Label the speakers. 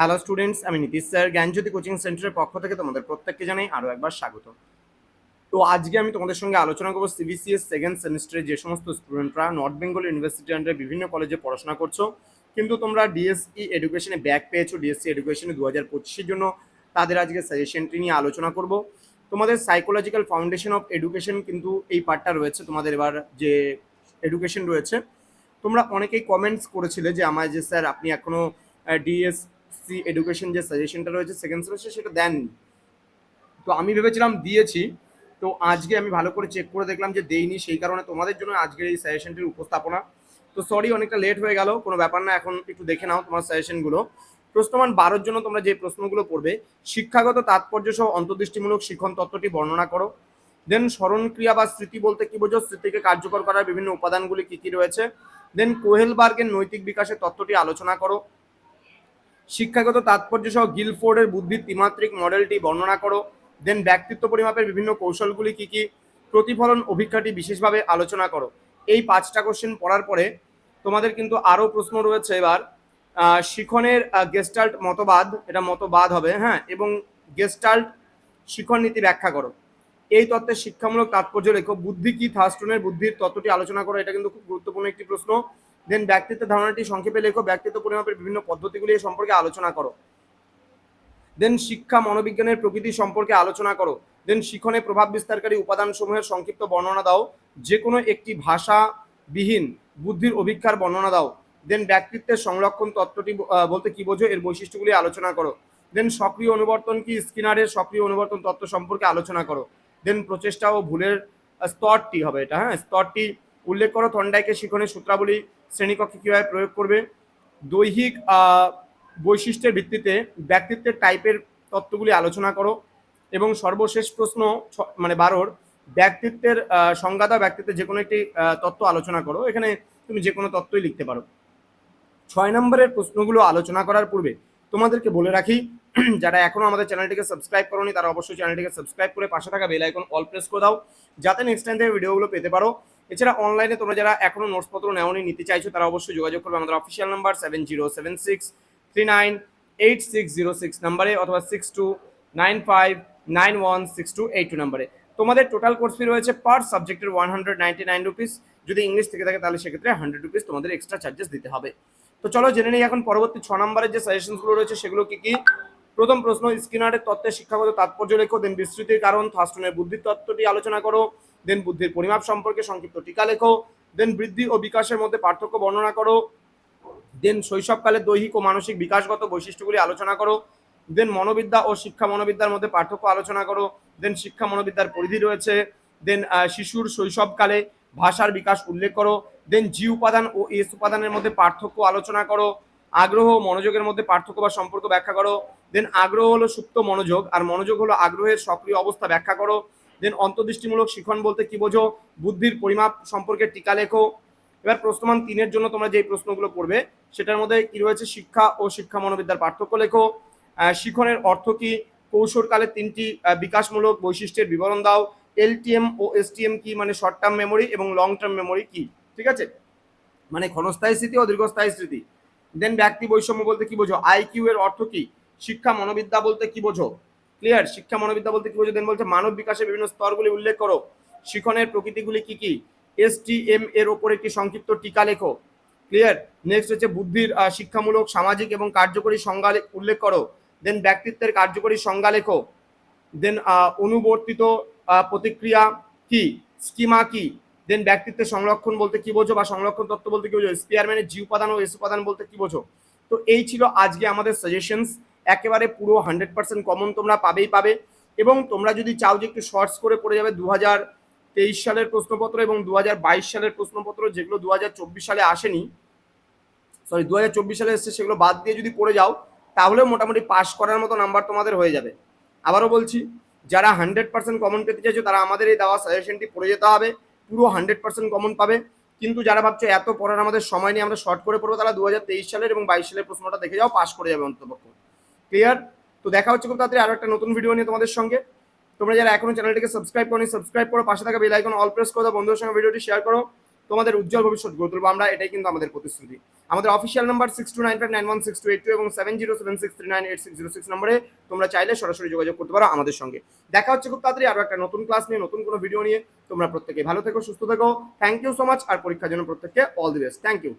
Speaker 1: Hello students আমি Nitish sir, জ্ঞানজ্যোতি coaching সেন্টারের পক্ষ থেকে তোমাদের প্রত্যেককে জানাই আরও একবার স্বাগত। তো আজকে আমি তোমাদের সঙ্গে আলোচনা করব সিবিসিএস সেকেন্ড সেমিস্টারে যে সমস্ত স্টুডেন্টরা নর্থ বেঙ্গল ইউনিভার্সিটি আন্ডারে বিভিন্ন কলেজে পড়াশোনা করছ, কিন্তু তোমরা ডিএসসি এডুকেশনে ব্যাক পেয়েছ ডিএসসি এডুকেশনে দু হাজার পঁচিশের জন্য। তাদের আজকে সাজেশনটি নিয়ে আলোচনা করব। তোমাদের সাইকোলজিক্যাল ফাউন্ডেশন অফ এডুকেশন কিন্তু এই পার্টটা রয়েছে, তোমাদের এবার যে এডুকেশন রয়েছে। তোমরা অনেকেই কমেন্টস করেছিলে যে আমায় যে স্যার আপনি এখনও ডিএসসি এডুকেশন যে সাজেশনটা রয়েছে সেকেন্ড সেমিস্টার সেটা দেননি তো আমি ভেবেছিলাম দিয়েছি। তো আজকে আমি ভালো করে চেক করে দেখলাম যে দেইনি, সেই কারণে তোমাদের জন্য আজকের এই সাজেশনটির উপস্থাপনা। তো সরি অনেকটা লেট হয়ে গেল, কোনো ব্যাপার না, এখন একটু দেখে নাও তোমার সাজেশনগুলো। প্রশ্নমান বারোর জন্য তোমরা যে প্রশ্নগুলো পড়বে শিক্ষাগত তাৎপর্য সহ অন্তর্দৃষ্টিমূলক শিক্ষণ তত্ত্বটি বর্ণনা করো। দেন স্মরণ ক্রিয়া বা স্মৃতি বলতে কি বোঝো? স্মৃতিকে কার্যকর করার বিভিন্ন উপাদানগুলি কি কি রয়েছে? দেন কোহেলবার্গের নৈতিক বিকাশের তত্ত্বটি আলোচনা করো। শিক্ষাগত তাৎপর্য সহ গিলফোর্ডের বুদ্ধির ত্রিমাত্রিক মডেলটি বর্ণনা করো। দেন ব্যক্তিত্ব পরিমাপের বিভিন্ন কৌশলগুলি কি কি? প্রতিফলন অভিজ্ঞাটি বিশেষভাবে আলোচনা করো। এই পাঁচটা কোশ্চেন পড়ার পরে তোমাদের কিন্তু আরও প্রশ্ন রয়েছে এবার। শিখনের গেস্টাল্ট মতবাদ, এটা মতবাদ হবে হ্যাঁ? এবং গেস্টাল্ট শিখন নীতি ব্যাখ্যা করো। এই তত্ত্বের শিক্ষামূলক তাৎপর্য লেখো বুদ্ধি কি? থাস্টনের বুদ্ধির তত্ত্বটি আলোচনা করো। এটা কিন্তু খুব গুরুত্বপূর্ণ একটি প্রশ্ন। দেন ব্যক্তিত্বের ধারণাটি সংক্ষেপে লেখো, ব্যক্তিত্ব পরিমাপের বিভিন্ন পদ্ধতিগুলি সম্পর্কে আলোচনা করো। দেন শিক্ষা, মনোবিজ্ঞানের প্রকৃতি সম্পর্কে আলোচনা করো। দেন শিখনে প্রভাব বিস্তারকারী উপাদানসমূহের সংক্ষিপ্ত বর্ণনা দাও। যে কোনো একটি ভাষাবিহীন বুদ্ধির অভিক্ষার বর্ণনা দাও। দেন ব্যক্তিত্বের সংরক্ষণ তত্ত্বটি বলতে কি বোঝো? এর বৈশিষ্ট্যগুলি আলোচনা করো। দেন সক্রিয় অনুবর্তন কি? স্কিনারের সক্রিয় অনুবর্তন তত্ত্ব সম্পর্কে আলোচনা করো। দেন প্রচেষ্টা ও ভুলের স্তরটি হবে এটা হ্যাঁ? স্তরটি উল্লেখ করো থন্ডাইকে শিখনের সূত্রাবলী। শ্রেণীকক্ষে কীভাবে প্রয়োগ করবে? দৈহিক বৈশিষ্ট্যের ভিত্তিতে ব্যক্তিত্বের টাইপের তত্ত্বগুলি আলোচনা করো এবং সর্বশেষ প্রশ্ন মানে বারোর, ব্যক্তিত্বের সংজ্ঞাতা সংজ্ঞা ব্যক্তিত্বের যে কোনো একটি তত্ত্ব আলোচনা করো। এখানে তুমি যে কোনো তত্ত্বই লিখতে পারো। ছয় নম্বরের প্রশ্নগুলো আলোচনা করার পূর্বে তোমাদেরকে বলে রাখি, যারা এখনও আমাদের চ্যানেলটিকে সাবস্ক্রাইব করোনি, তারা অবশ্যই চ্যানেলটিকে সাবস্ক্রাইব করে পাশে থাকা বেল আইকন অল প্রেস করে দাও, যাতে নেক্সট টাইম থেকে ভিডিওগুলো পেতে পারো। এছাড়া অনলাইনে তোমরা যারা এখনও নোটসপত্র নেওনি, নিতে চাইছো, তারা অবশ্যই যোগাযোগ করবে আমাদের official number seven zero seven six three nine eight six zero six নাম্বারে অথবা six two nine five nine one six two eight two নাম্বারে। তোমাদের টোটাল কোর্স ফি রয়েছে পার সাবজেক্টের one hundred ninety nine rupees যদি English থেকে থাকে, তাহলে সেক্ষেত্রে হান্ড্রেড রুপিস তোমাদের এক্সট্রা চার্জেস দিতে হবে। তো চলো জেনে নিই এখন পরবর্তী ছ নম্বরের যে সাজেশনসগুলো রয়েছে, সেগুলো কি কি? প্রথম প্রশ্ন, স্কিনারের তত্ত্বের শিক্ষাগত তাৎপর্য লেখো দেন বিস্তৃতির কারণ থাস্টনের বুদ্ধির তত্ত্বটি আলোচনা করো। দেন বুদ্ধির পরিমাপ সম্পর্কে সংক্ষিপ্ত টিকা লেখো, দেন বৃদ্ধি ও বিকাশের মধ্যে পার্থক্য বর্ণনা করো, দেন শৈশবকালে দৈহিক ও মানসিক বিকাশগত বৈশিষ্ট্যগুলি আলোচনা করো, দেন মনোবিদ্যা ও শিক্ষা মনোবিদ্যার মধ্যে পার্থক্য আলোচনা করো, দেন শিক্ষা মনোবিদ্যার পরিধি রয়েছে, দেন শিশুর শৈশবকালে ভাষার বিকাশ উল্লেখ করো, দেন জি উপাদান ও এস উপাদানের মধ্যে পার্থক্য আলোচনা করো, আগ্রহ ও মনোযোগের মধ্যে পার্থক্য বা সম্পর্ক ব্যাখ্যা করো, দেন আগ্রহ হলো সুপ্ত মনোযোগ, আর মনোযোগ হলো আগ্রহের সক্রিয় অবস্থা ব্যাখ্যা করো দেন অন্তর্দৃষ্টিমূলক শিখন বলতে কি বোঝো? বুদ্ধির পরিমাপ সম্পর্কে টিকা লেখো। এবার প্রশ্নমান তিনের জন্য তোমরা যে প্রশ্নগুলো পড়বে, সেটার মধ্যে কি রয়েছে শিক্ষা ও শিক্ষা মনোবিদ্যার পার্থক্য লেখো। শিখনের অর্থ কি? কৌশলকালে তিনটি বিকাশমূলক বৈশিষ্ট্যের বিবরণ দাও। এলটিএম ও এসটিএম কি? মানে শর্ট টার্ম মেমোরি এবং লং টার্ম মেমোরি কি? ঠিক আছে? মানে ক্ষণস্থায়ী স্মৃতি ও দীর্ঘস্থায়ী স্মৃতি। দেন ব্যক্তি বৈষম্য বলতে কি বোঝো? আইকিউ এর অর্থ কি? শিক্ষা মনোবিদ্যা বলতে কি বোঝো? ক্লিয়ার শিক্ষা মনোবিদ্যা বলতে কি বোঝো দেন বলছে, মানব বিকাশের বিভিন্ন স্তরগুলি উল্লেখ করো। শিখনের প্রকৃতিগুলি কি কি? এসটিএম এর ওপর একটি সংক্ষিপ্ত টিকা লেখো। ক্লিয়ার নেক্সট হচ্ছে বুদ্ধির শিক্ষামূলক, সামাজিক এবং কার্যকরী সংজ্ঞা উল্লেখ করো। দেন ব্যক্তিত্বের কার্যকরী সংজ্ঞা লেখো। দেন অনুবর্তিত প্রতিক্রিয়া কি? স্কিমা কি? দেন ব্যক্তিত্বের সংরক্ষণ বলতে কি বোঝো বা সংরক্ষণ তত্ত্ব বলতে কি বোঝো? স্পিয়ারম্যানের জি উপাদান ও এস উপাদান বলতে কি বোঝো? তো এই ছিল আজকে আমাদের সাজেশনস একেবারে পুরো হান্ড্রেড পার্সেন্ট কমন তোমরা পাবেই পাবে। এবং তোমরা যদি চাও যে একটু শর্টস করে পড়ে যাবে দু হাজার তেইশ সালের প্রশ্নপত্র এবং দু হাজার বাইশ সালের প্রশ্নপত্র, যেগুলো দু হাজার চব্বিশ সালে আসেনি সরি দু হাজার চব্বিশ সালে এসছে, সেগুলো বাদ দিয়ে যদি পড়ে যাও, তাহলেও মোটামুটি পাস করার মতো নাম্বার তোমাদের হয়ে যাবে। আবারও বলছি, যারা হান্ড্রেড পার্সেন্ট কমন পেতে চাইছো, তারা আমাদের এই দেওয়া সাজেশনটি পড়ে যেতে হবে। পুরো হান্ড্রেড পার্সেন্ট কমন পাবে। কিন্তু যারা ভাবছ এত পড়ার আমাদের সময় নিয়ে আমরা শর্ট করে পড়ব তারা দু হাজার তেইশ সালের এবং বাইশ সালের প্রশ্নটা দেখে যাও পাস করে যাবে অন্তপক্ষ ক্লিয়ার? তো দেখা হচ্ছে খুব তাড়াতাড়ি আরও একটা নতুন ভিডিও নিয়ে তোমাদের সঙ্গে। তোমরা যারা এখনও চ্যানেলটিকে সাবস্ক্রাইব করো সাবস্ক্রাইব করো, পাশে থাকা বেল আইকন অল প্রেস করে বন্ধুদের সঙ্গে ভিডিওটি শেয়ার করো। তোমাদের উজ্জ্বল ভবিষ্যৎ গড়ে তুলবো আমরা, এটাই কিন্তু আমাদের প্রতিশ্রুতি। আমাদের official number six two nine five nine one six two eight two এবং seven zero seven six three nine eight six zero six নম্বরে তোমরা চাইলে সরাসরি যোগাযোগ করতে পারো আমাদের সঙ্গে। দেখা হচ্ছে খুব তাড়াতাড়ি আরও একটা নতুন ক্লাস নিয়ে, নতুন কোনো ভিডিও নিয়ে। তোমরা প্রত্যেকে ভালো থেকো, সুস্থ থেকো। থ্যাংক ইউ সো মাচ আর পরীক্ষার জন্য প্রত্যেককে all the best thank you